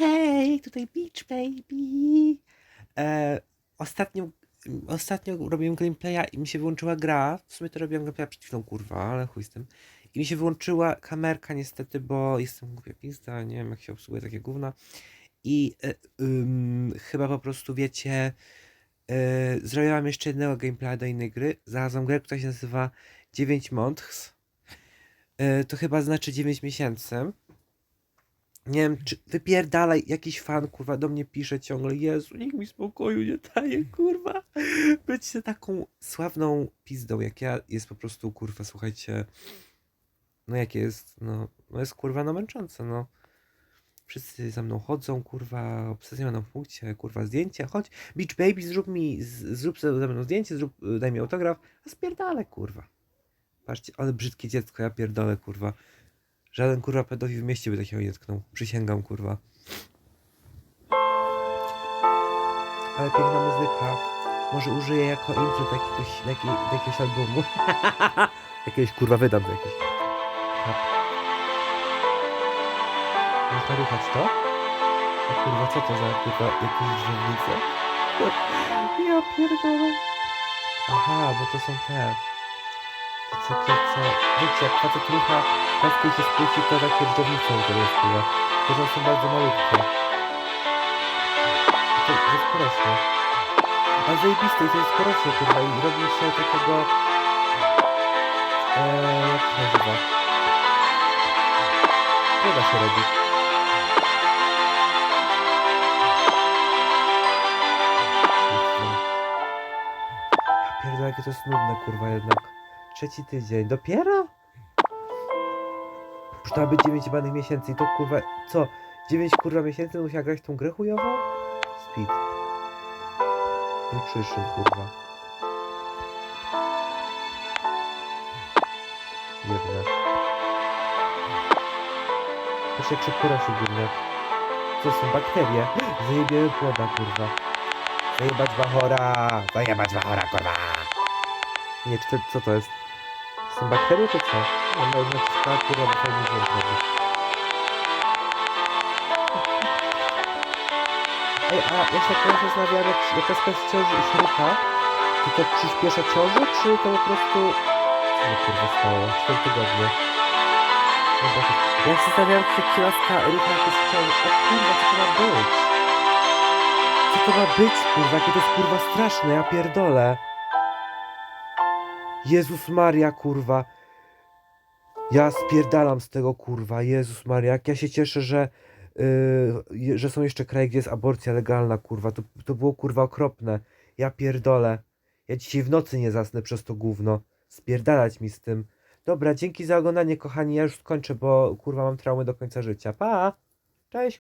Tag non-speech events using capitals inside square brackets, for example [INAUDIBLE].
Hej, tutaj Beach Baby. E, ostatnio, ostatnio robiłem gameplaya i mi się wyłączyła gra. W sumie to robiłem gameplaya przed chwilą, kurwa, ale chuj z tym. I mi się wyłączyła kamerka niestety, bo jestem głupia pizda, nie wiem jak się obsługuje takie gówna. I e, ym, chyba po prostu wiecie, e, zrobiłam jeszcze jednego gameplaya do innej gry. Znalazłam grę, która się nazywa 9 Months. E, to chyba znaczy 9 miesięcy. Nie wiem, czy wypierdalaj, jakiś fan, kurwa, do mnie pisze ciągle, Jezu, nikt mi spokoju nie daje, kurwa. Bycie taką sławną pizdą, jak ja, jest po prostu, kurwa, słuchajcie, no jakie jest, no, no jest, kurwa, no męczące, no. Wszyscy za mną chodzą, kurwa, obsesja na punkcie, kurwa, zdjęcie, chodź, Beach Baby, zrób mi, z- zrób ze mną zdjęcie, zrób, daj mi autograf, a spierdalę, kurwa. Patrzcie, ale brzydkie dziecko, ja pierdolę, kurwa. Żaden kurwa pedofil w mieście by takiego nie tknął. Przysięgam, kurwa. Ale piękna muzyka. Może użyję jako intro do jakiegoś, do do jakiegoś albumu. [LAUGHS] jakiegoś kurwa wydam do jakiegoś. Tak. Można ruchać to? O kurwa, co to za kurwa jakieś drzewnice? [LAUGHS] ja pierdolę. Aha, bo to są te. To co, to co? Wiecie, jak facet rucha Kawkę się spuści, to takie drzewnice to jest kurwa. To są bardzo malutkie. To, to jest korośnie. A zajebiste, to jest korośnie kurwa i robi się takiego... Eee, jak się nazywa? Nie da się robić. Pierdolę, jakie to jest nudne kurwa jednak. Trzeci tydzień. Dopiero? Już być 9 banych miesięcy i to kurwa, co? 9 kurwa miesięcy musiała grać tą grę chujową? Speed. Nutrition kurwa. Jedne. Patrz jak szybko rośnie górniak. Co są bakterie? Zajebiemy płoda kurwa. Zajebać wachora! Zajebać wachora kurwa! Nie, czy to, co to jest? Są bakterie czy co? No, naciskała kurwa, bo fajnie dźwięk robi. Ej, a ja się tak zastanawiam, jak, jak laska z ciąży i się rucha, to to przyspiesza ciążę, czy to po prostu... Co to kurwa stało? 4 tygodnie. No bo to- Ja się zastanawiam, czy się laska rucha, jak jest ciąży. O kurwa, co to ma być? Co to ma być, kurwa? Jakie to jest kurwa straszne, ja pierdolę. Jezus Maria, kurwa. Ja spierdalam z tego, kurwa. Jezus Maria, jak ja się cieszę, że, yy, że są jeszcze kraje, gdzie jest aborcja legalna, kurwa. To, to było, kurwa, okropne. Ja pierdolę. Ja dzisiaj w nocy nie zasnę przez to gówno. Spierdalać mi z tym. Dobra, dzięki za oglądanie, kochani. Ja już skończę, bo, kurwa, mam traumy do końca życia. Pa! Cześć!